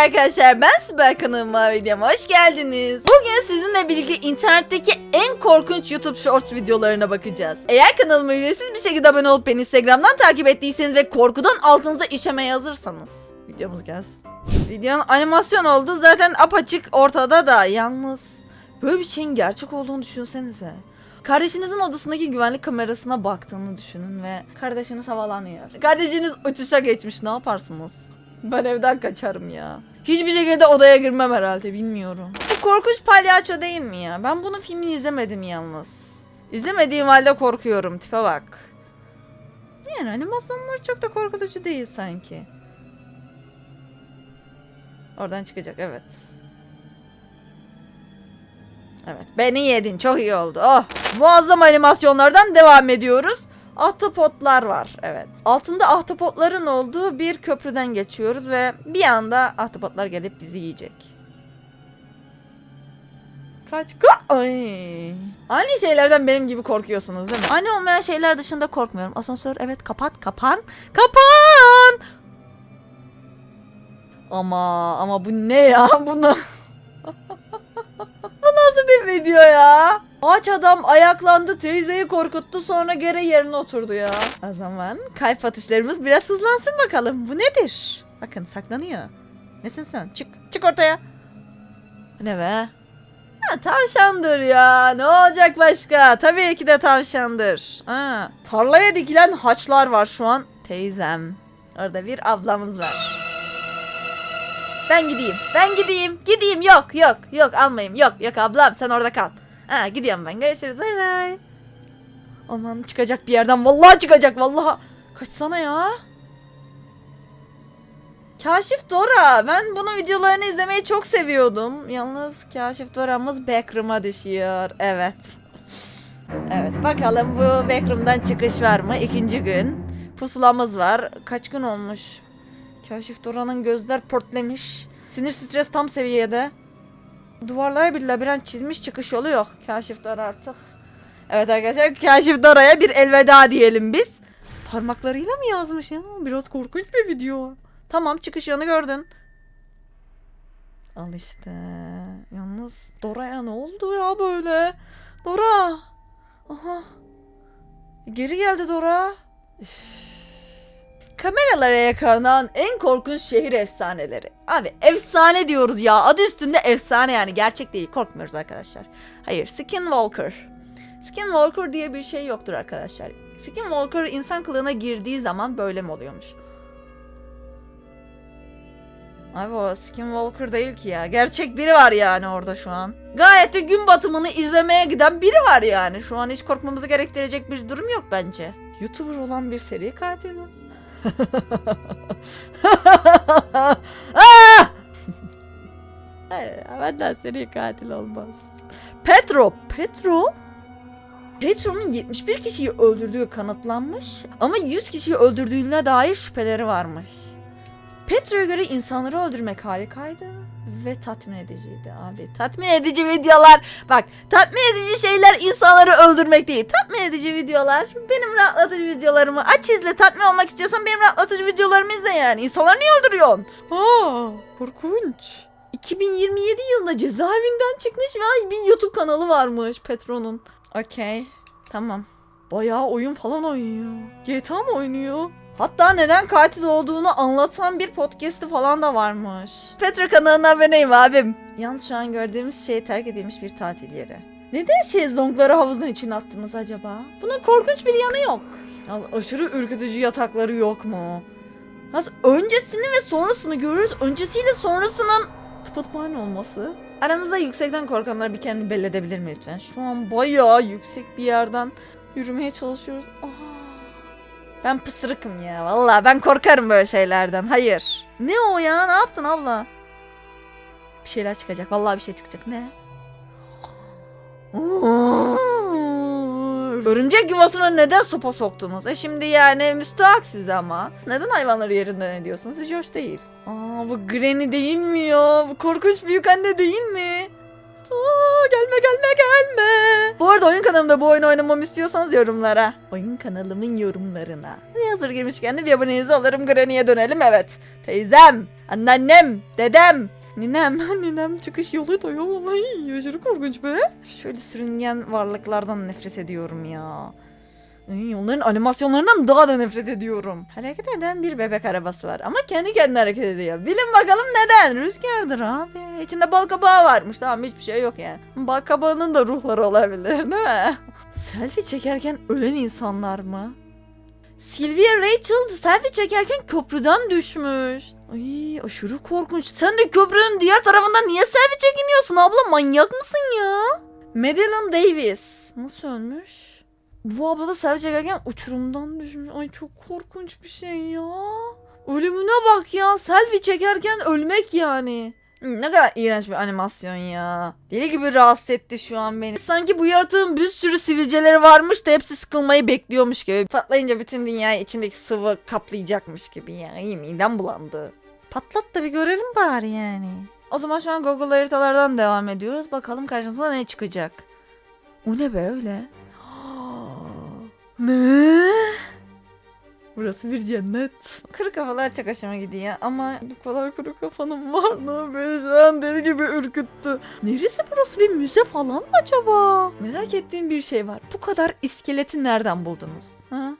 arkadaşlar ben Sibel kanalıma videoma hoş geldiniz. Bugün sizinle birlikte internetteki en korkunç YouTube Shorts videolarına bakacağız. Eğer kanalıma ücretsiz bir şekilde abone olup beni Instagram'dan takip ettiyseniz ve korkudan altınıza işemeye hazırsanız videomuz gelsin. Videonun animasyon oldu zaten apaçık ortada da yalnız böyle bir şeyin gerçek olduğunu düşünsenize. Kardeşinizin odasındaki güvenlik kamerasına baktığını düşünün ve kardeşiniz havalanıyor. Kardeşiniz uçuşa geçmiş ne yaparsınız? Ben evden kaçarım ya. Hiçbir şekilde odaya girmem herhalde bilmiyorum. Bu korkunç palyaço değil mi ya? Ben bunun filmini izlemedim yalnız. İzlemediğim halde korkuyorum tipe bak. Yani animasyonlar çok da korkutucu değil sanki. Oradan çıkacak evet. Evet beni yedin çok iyi oldu. Oh muazzam animasyonlardan devam ediyoruz. Ahtapotlar var evet. Altında ahtapotların olduğu bir köprüden geçiyoruz ve bir anda ahtapotlar gelip bizi yiyecek. Kaç ka Ay. Aynı şeylerden benim gibi korkuyorsunuz değil mi? Aynı olmayan şeyler dışında korkmuyorum. Asansör evet kapat kapan. Kapan. Ama ama bu ne ya? Bunu Bu video ya? Ağaç adam ayaklandı, teyzeyi korkuttu sonra geri yerine oturdu ya. O zaman kalp atışlarımız biraz hızlansın bakalım. Bu nedir? Bakın saklanıyor. Nesin sen? Çık, çık ortaya. Ne be? Ha, tavşandır ya. Ne olacak başka? Tabii ki de tavşandır. Ha, tarlaya dikilen haçlar var şu an. Teyzem. Orada bir ablamız var. Ben gideyim. Ben gideyim. Gideyim. Yok yok yok almayayım. Yok yok ablam sen orada kal. Ha gidiyorum ben. Görüşürüz. Bay bay. Aman çıkacak bir yerden. Vallahi çıkacak. Vallahi. Kaçsana ya. Kaşif Dora. Ben bunun videolarını izlemeyi çok seviyordum. Yalnız Kaşif Dora'mız backroom'a düşüyor. Evet. Evet bakalım bu backroom'dan çıkış var mı? İkinci gün. Pusulamız var. Kaç gün olmuş? Kaşif Dora'nın gözler pörtlemiş. Sinir stres tam seviyede. Duvarlara bir labirent çizmiş çıkış yolu yok. Kaşif Dora artık. Evet arkadaşlar Kaşif Dora'ya bir elveda diyelim biz. Parmaklarıyla mı yazmış ya? Biraz korkunç bir video. Tamam çıkış yolu gördün. Al işte. Yalnız Dora'ya ne oldu ya böyle? Dora. Aha. Geri geldi Dora. Üf. Kameralara yakalanan en korkunç şehir efsaneleri. Abi efsane diyoruz ya. Adı üstünde efsane yani. Gerçek değil. Korkmuyoruz arkadaşlar. Hayır. Skinwalker. Skinwalker diye bir şey yoktur arkadaşlar. Skinwalker insan kılığına girdiği zaman böyle mi oluyormuş? Abi o Skinwalker değil ki ya. Gerçek biri var yani orada şu an. Gayet de gün batımını izlemeye giden biri var yani. Şu an hiç korkmamızı gerektirecek bir durum yok bence. YouTuber olan bir seri katil mi? Ah! Hayır, benden seri katil olmaz. Petro, Petro? Petro'nun 71 kişiyi öldürdüğü kanıtlanmış ama 100 kişiyi öldürdüğüne dair şüpheleri varmış. Petro'ya göre insanları öldürmek harikaydı ve tatmin ediciydi abi. Tatmin edici videolar. Bak tatmin edici şeyler insanları öldürmek değil. Tatmin edici videolar. Benim rahatlatıcı videolarımı aç izle. Tatmin olmak istiyorsan benim rahatlatıcı videolarımı izle yani. İnsanları niye öldürüyorsun? Aa, korkunç. 2027 yılında cezaevinden çıkmış ve bir YouTube kanalı varmış Petro'nun. Okey. Tamam. Bayağı oyun falan oynuyor. GTA mı oynuyor? Hatta neden katil olduğunu anlatan bir podcast'i falan da varmış. Petra kanalına aboneyim abim. Yalnız şu an gördüğümüz şey terk edilmiş bir tatil yeri. Neden şezlongları havuzun içine attınız acaba? Bunun korkunç bir yanı yok. Ya aşırı ürkütücü yatakları yok mu? Nasıl öncesini ve sonrasını görürüz. Öncesiyle sonrasının tıpatıp aynı olması. Aramızda yüksekten korkanlar bir kendini belli edebilir mi lütfen? Şu an bayağı yüksek bir yerden yürümeye çalışıyoruz. Aha. Ben pısırıkım ya. Vallahi ben korkarım böyle şeylerden. Hayır. Ne o ya? Ne yaptın abla? Bir şeyler çıkacak. Vallahi bir şey çıkacak. Ne? Örümcek yuvasına neden sopa soktunuz? E şimdi yani müstahak size ama. Neden hayvanları yerinden ediyorsunuz? Hiç hoş değil. Aa bu Granny değil mi ya? Bu korkunç büyük anne değil mi? Gelme gelme gelme. Bu arada oyun kanalımda bu oyunu oynamamı istiyorsanız yorumlara. Oyun kanalımın yorumlarına. Hazır girmişken de bir abonenizi alırım Granny'e dönelim evet. Teyzem. Anneannem, dedem. Ninem, ninem çıkış yolu da yok vallahi aşırı korkunç be. Şöyle sürüngen varlıklardan nefret ediyorum ya. Onların animasyonlarından daha da nefret ediyorum. Hareket eden bir bebek arabası var ama kendi kendine hareket ediyor. Bilin bakalım neden? Rüzgardır abi. İçinde bal kabağı varmış tamam hiçbir şey yok yani. Bal kabağının da ruhları olabilir değil mi? Selfie çekerken ölen insanlar mı? Sylvia Rachel selfie çekerken köprüden düşmüş. Ay aşırı korkunç. Sen de köprünün diğer tarafından niye selfie çekiniyorsun abla? Manyak mısın ya? Madeline Davis. Nasıl ölmüş? Bu abla da selfie çekerken uçurumdan düşmüş. Ay çok korkunç bir şey ya. Ölümüne bak ya. Selfie çekerken ölmek yani. Ne kadar iğrenç bir animasyon ya. Deli gibi rahatsız etti şu an beni. Sanki bu yaratığın bir sürü sivilceleri varmış da hepsi sıkılmayı bekliyormuş gibi. Patlayınca bütün dünyayı içindeki sıvı kaplayacakmış gibi ya. İyi midem bulandı. Patlat da bir görelim bari yani. O zaman şu an Google haritalardan devam ediyoruz. Bakalım karşımıza ne çıkacak. O ne be öyle? Ne? Burası bir cennet. Kuru kafalar çok hoşuma gidiyor ama bu kadar kuru kafanın varlığı beni şu an deli gibi ürküttü. Neresi burası bir müze falan mı acaba? Merak ettiğim bir şey var. Bu kadar iskeleti nereden buldunuz? Ha?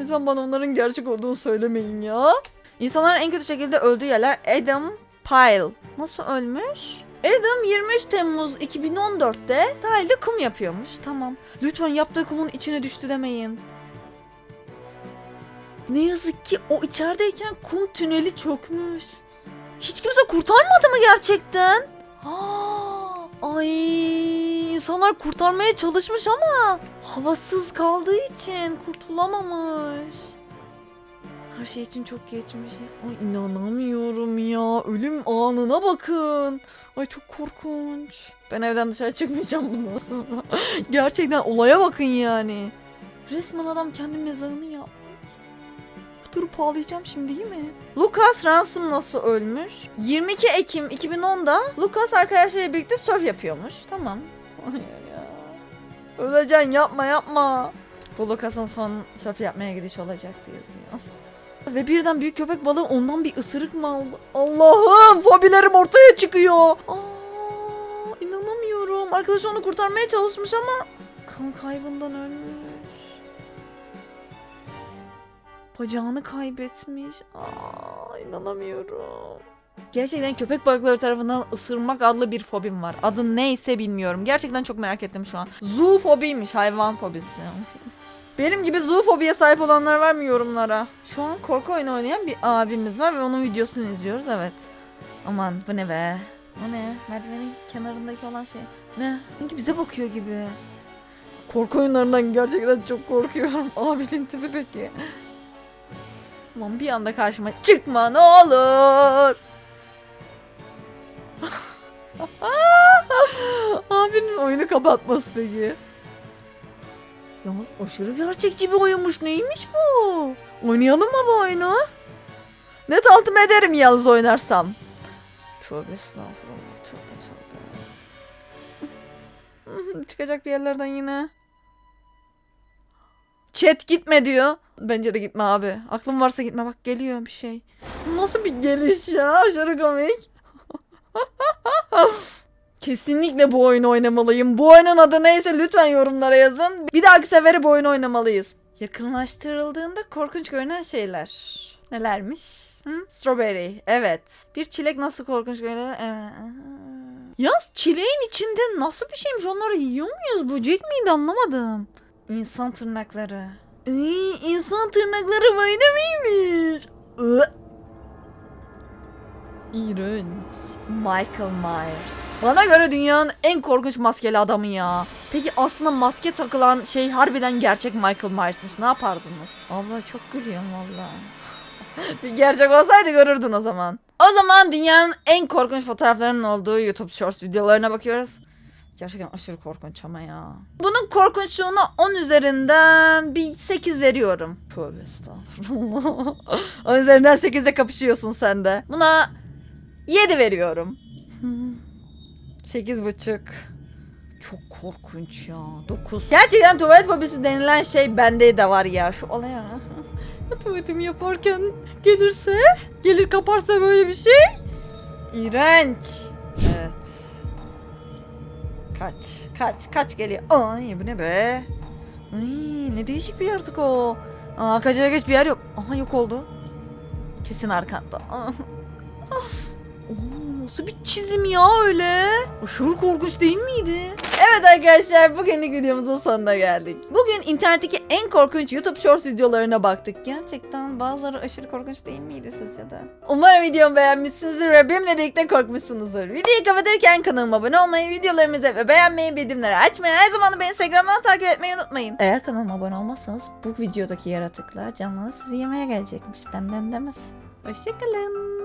Lütfen bana onların gerçek olduğunu söylemeyin ya. İnsanların en kötü şekilde öldüğü yerler Adam Pyle. Nasıl ölmüş? Adam 23 Temmuz 2014'te sahilde kum yapıyormuş. Tamam. Lütfen yaptığı kumun içine düştü demeyin. Ne yazık ki o içerideyken kum tüneli çökmüş. Hiç kimse kurtarmadı mı gerçekten? Ay insanlar kurtarmaya çalışmış ama havasız kaldığı için kurtulamamış. Her şey için çok geçmiş. Ay inanamıyorum ya. Ölüm anına bakın. Ay çok korkunç. Ben evden dışarı çıkmayacağım bundan sonra. Gerçekten olaya bakın yani. Resmen adam kendi mezarını yapmış. Durup ağlayacağım şimdi değil mi? Lucas Ransom nasıl ölmüş? 22 Ekim 2010'da Lucas arkadaşlarıyla birlikte surf yapıyormuş. Tamam. Hayır. Öleceksin yapma yapma. Bu Lucas'ın son surf yapmaya gidiş olacaktı yazıyor. Ve birden büyük köpek balığı ondan bir ısırık mı aldı? Allah'ım fobilerim ortaya çıkıyor. Aa, inanamıyorum. Arkadaş onu kurtarmaya çalışmış ama kan kaybından ölmüş. Bacağını kaybetmiş. Aa, inanamıyorum. Gerçekten köpek balıkları tarafından ısırmak adlı bir fobim var. Adı neyse bilmiyorum. Gerçekten çok merak ettim şu an. Zoofobiymiş hayvan fobisi. Benim gibi zoofobiye sahip olanlar var mı yorumlara? Şu an korku oyunu oynayan bir abimiz var ve onun videosunu izliyoruz evet. Aman bu ne be? O ne? Merdivenin kenarındaki olan şey. Ne? Sanki bize bakıyor gibi. Korku oyunlarından gerçekten çok korkuyorum. Abinin tipi peki. Aman bir anda karşıma çıkma ne olur. Abinin oyunu kapatması peki. Ya aşırı gerçekçi bir oyunmuş. Neymiş bu? Oynayalım mı bu oyunu? Net altımı ederim yalnız oynarsam. Tövbe estağfurullah. Tövbe tövbe. Çıkacak bir yerlerden yine. Chat gitme diyor. Bence de gitme abi. Aklım varsa gitme bak geliyor bir şey. Nasıl bir geliş ya aşırı komik. Kesinlikle bu oyunu oynamalıyım. Bu oyunun adı neyse lütfen yorumlara yazın. Bir dahaki sefere bu oyunu oynamalıyız. Yakınlaştırıldığında korkunç görünen şeyler. Nelermiş? Hı? Strawberry. Evet. Bir çilek nasıl korkunç görünüyor? Evet. Yalnız çileğin içinde nasıl bir şeymiş? Onları yiyor muyuz? Böcek miydi anlamadım. İnsan tırnakları. Iy, insan tırnakları böyle miymiş? Iı. İğrenç. Michael Myers. Bana göre dünyanın en korkunç maskeli adamı ya. Peki aslında maske takılan şey harbiden gerçek Michael Myers'mış. Ne yapardınız? Allah çok gülüyorum valla. Bir gerçek olsaydı görürdün o zaman. O zaman dünyanın en korkunç fotoğraflarının olduğu YouTube Shorts videolarına bakıyoruz. Gerçekten aşırı korkunç ama ya. Bunun korkunçluğuna 10 üzerinden bir 8 veriyorum. Tövbe estağfurullah. 10 üzerinden 8'e kapışıyorsun sen de. Buna 7 veriyorum. 8 buçuk. Çok korkunç ya. 9. Gerçekten tuvalet fobisi denilen şey bende de var ya. Şu olaya. Tuvaletimi yaparken gelirse, gelir kaparsa böyle bir şey. İğrenç. Evet. Kaç. Kaç. Kaç geliyor. Ay bu ne be? Ay, ne değişik bir yaratık o. Aa kaçacak hiçbir yer yok. Aha yok oldu. Kesin arkanda. Oo, nasıl bir çizim ya öyle? Aşırı korkunç değil miydi? Evet arkadaşlar bugünlük videomuzun sonuna geldik. Bugün internetteki en korkunç YouTube Shorts videolarına baktık. Gerçekten bazıları aşırı korkunç değil miydi sizce de? Umarım videomu beğenmişsinizdir ve benimle birlikte korkmuşsunuzdur. Videoyu kapatırken kanalıma abone olmayı, videolarımızı ve beğenmeyi, bildirimleri açmayı, her zaman beni Instagram'dan takip etmeyi unutmayın. Eğer kanalıma abone olmazsanız bu videodaki yaratıklar canlanıp sizi yemeye gelecekmiş. Benden demez. Hoşçakalın.